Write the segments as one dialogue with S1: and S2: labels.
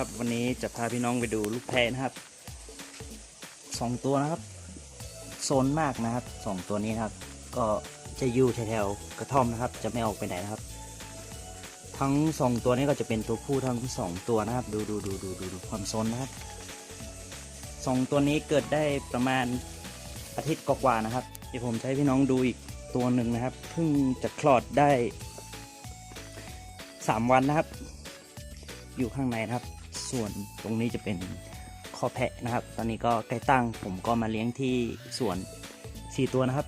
S1: ครับ วันนี้จะพาพี่น้องไปดูลูกแพะนะครับสองตัวนะครับโซนมากนะครับสองตัวนี้นครับ ก็จะอยู่แถวๆกระท่อมนะครับ จะไม่ออกไปไหนนะครับ ทั้งสองตัวนี้ก็จะเป็นตัวผู้ทั้งสองตัวนะครับ ดูดูดูดูดูดูความโซนนะครับสองตัวนี้เกิดได้ประมาณอาทิตย์กว่าๆนะครับ เดี๋ยวผมให้พี่น้องดูอีกตัวหนึ่งนะครับเพิ่งจะคลอดได้สามวันนะครับ อยู่ข้างในนะครับ ส่วนตรงนี้จะเป็นคอแพะนะครับ ตอนนี้ก็ใกล้ตั้งผมก็มาเลี้ยงที่สวนสี่ตัวนะครับ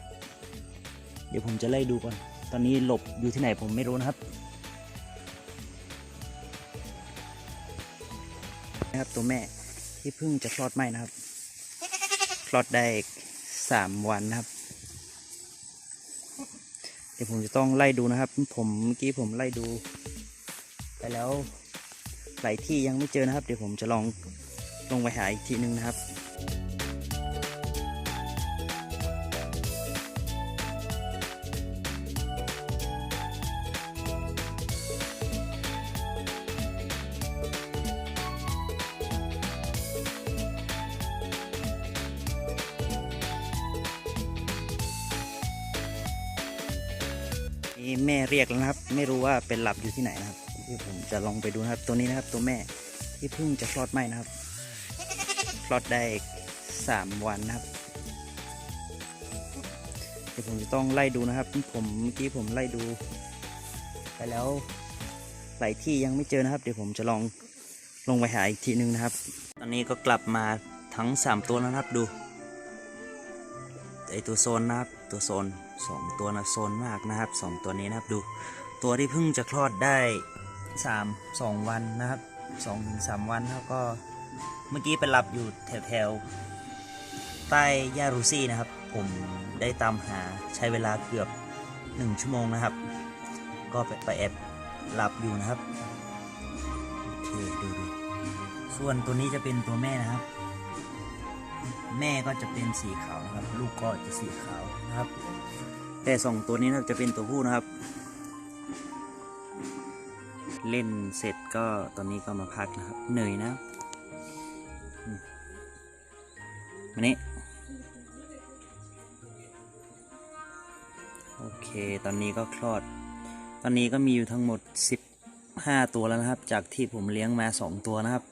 S1: เดี๋ยวผมจะไล่ดูก่อน ตอนนี้หลบอยู่ที่ไหนผมไม่รู้นะครับนะครับตัวแม่ที่เพิ่งจะคลอดใหม่นะครับคลอดได้สามวันนะครับ เดี๋ยวผมจะต้องไล่ดูนะครับ ผมเมื่อกี้ผมไล่ดู ไปแล้ว หลายที่ยังไม่เจอนะครับ เดี๋ยวผมจะลองลงไปหาอีกทีนึงนะครับนี่แม่เรียกแล้วนะครับ ไม่รู้ว่าเป็นหลับอยู่ที่ไหนนะครับ ที่ผมจะลองไปดูนะครับ ตัวนี้นะครับ ตัวแม่ที่เพิ่งจะคลอดใหม่นะครับคลอดได้สามวันนะครับเดี๋ยวผมจะต้องไล่ดูนะครับ ผมเมื่อกี้ผมไล่ดู ไปแล้วหลายที่ยังไม่เจอนะครับ เดี๋ยวผมจะลองลงไปหาอีกทีนึงนะครับ ตอนนี้ก็กลับมาทั้งสามตัวนะครับดูไอตัวโซนนะครับตัวโซนสองตัวนะโซนมากนะครับสองตัวนี้นะครับดู ตัวที่เพิ่งจะคลอดได้ สามสองวันนะครับสองถึงสามวันแล้วก็เมื่อกี้ไปหลับอยู่แถวแถวๆใต้ยารูซี่นะครับ ผมได้ตามหาใช้เวลาเกือบหนึ่งชั่วโมงนะครับ ก็ไปไปแอบหลับอยู่นะครับโอเคดูดูส่วนตัวนี้จะเป็นตัวแม่นะครับ แม่ก็จะเป็นสีขาวนะครับ ลูกก็จะสีขาวนะครับ แต่สองตัวนี้นะครับจะเป็นตัวผู้นะครับ เล่นเสร็จก็ตอนนี้ก็มาพักนะครับ เหนื่อยนะครับอืมมานี้ โอเค ตอนนี้ก็คลอด ตอนนี้ก็มีอยู่ทั้งหมด 15 ตัวแล้วนะครับ จากที่ผมเลี้ยงมา 2 ตัวนะครับ